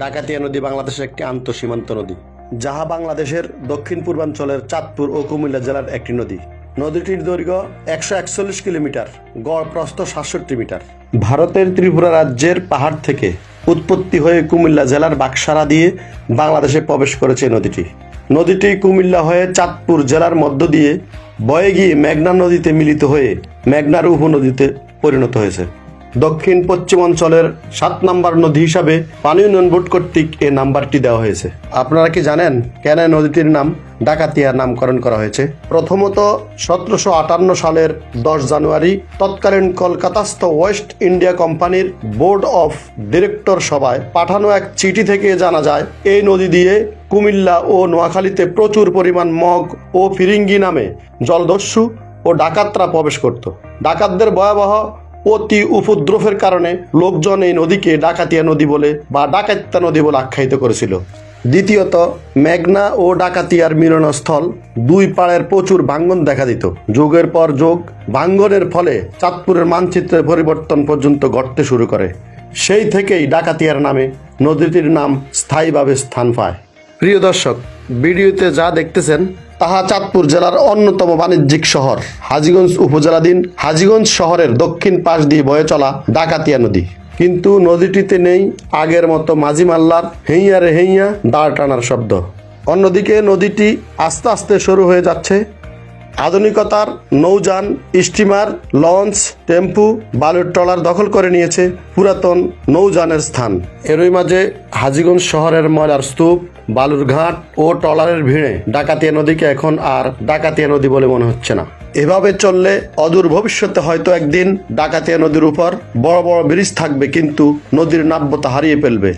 ডাকাতিয়া নদী বাংলাদেশের একটি আন্তঃসীমান্ত নদী, যাহা বাংলাদেশের দক্ষিণ পূর্বাঞ্চলের চাঁদপুর ও কুমিল্লা জেলার একটি নদী। নদীটির দৈর্ঘ্য একশো একচল্লিশ কিলোমিটার গড় প্রস্থ সাতষট্টি মিটার। ভারতের ত্রিপুরা রাজ্যের পাহাড় থেকে উৎপত্তি হয়ে কুমিল্লা জেলার বাক্সারা দিয়ে বাংলাদেশে প্রবেশ করেছে নদীটি। নদীটি কুমিল্লা হয়ে চাঁদপুর জেলার মধ্য দিয়ে বয়ে গিয়ে মেঘনা নদীতে মিলিত হয়ে মেঘনার উপনদীতে পরিণত হয়েছে। দক্ষিণ পশ্চিম অঞ্চলের সাত নাম্বার নদী হিসাবে পানি উন্নয়ন বোর্ড কর্তৃক এই নাম্বারটি দেওয়া হয়েছে। আপনারা কি জানেন কেন নদীটির নাম ডাকাতিয়া নামকরণ করা হয়েছে? প্রথমত, সতেরোশো আটান্ন সালের দশ জানুয়ারি তৎকালীন কলকাতাস্থ ওয়েস্ট ইন্ডিয়া কোম্পানির বোর্ড অফ ডিরেক্টর সভায় পাঠানো এক চিঠি থেকে জানা যায়, এই নদী দিয়ে কুমিল্লা ও নোয়াখালীতে প্রচুর পরিমাণ মগ ও ফিরিঙ্গি নামে জলদস্যু ও ডাকাতরা প্রবেশ করত। ডাকাতদের ভয়াবহ অতি উপদ্রবের কারণে লোকজন এই নদীকে ডাকাতিয়া নদী বলে বা ডাকাত্যা নদী বলে আখ্যায়িত করেছিল। দ্বিতীয়ত, মেঘনা ও ডাকাতিয়ার মিলনস্থল দুই পাড়ের প্রচুর ভাঙ্গন দেখা দিত। যুগের পর যুগ, ভাঙ্গনের ফলে চাঁদপুরের মানচিত্রের পরিবর্তন পর্যন্ত ঘটতে শুরু করে। সেই থেকেই ডাকাতিয়ার নামে নদীটির নাম স্থায়ীভাবে স্থান পায়। প্রিয় দর্শক, ভিডিওতে যা দেখতেছেন তাহা চাঁদপুর জেলার অন্যতম বাণিজ্যিক শহর। হাজিগঞ্জ উপজেলাধীন হাজিগঞ্জ শহরের দক্ষিণ পাশ দিয়ে বয়ে চলা ডাকাতিয়া নদী। কিন্তু নদীটিতে নেই আগের মতো মাঝি মাল্লার হেইয়া রে হেইয়া দাঁড় টানার শব্দ। অন্যদিকে নদীটি আস্তে আস্তে শুরু হয়ে যাচ্ছে। আধুনিকতার নৌযান, স্টিমার, লঞ্চ, টেম্পু, বালুর ট্রলার দখল করে নিয়েছে পুরাতন নৌযানের স্থান। এরই মাঝে হাজিগঞ্জ শহরের ময়লার স্তূপ, বালুর ঘাট ও ট্রলারের ভিড়ে ডাকাতিয়া নদীকে এখন আর ডাকাতিয়া নদী বলে মনে হচ্ছে না। এভাবে চললে অদূর ভবিষ্যতে হয়তো একদিন ডাকাতিয়া নদীর উপর বড় বড় ব্রিজ থাকবে, কিন্তু নদীর নাব্যতা হারিয়ে ফেলবে।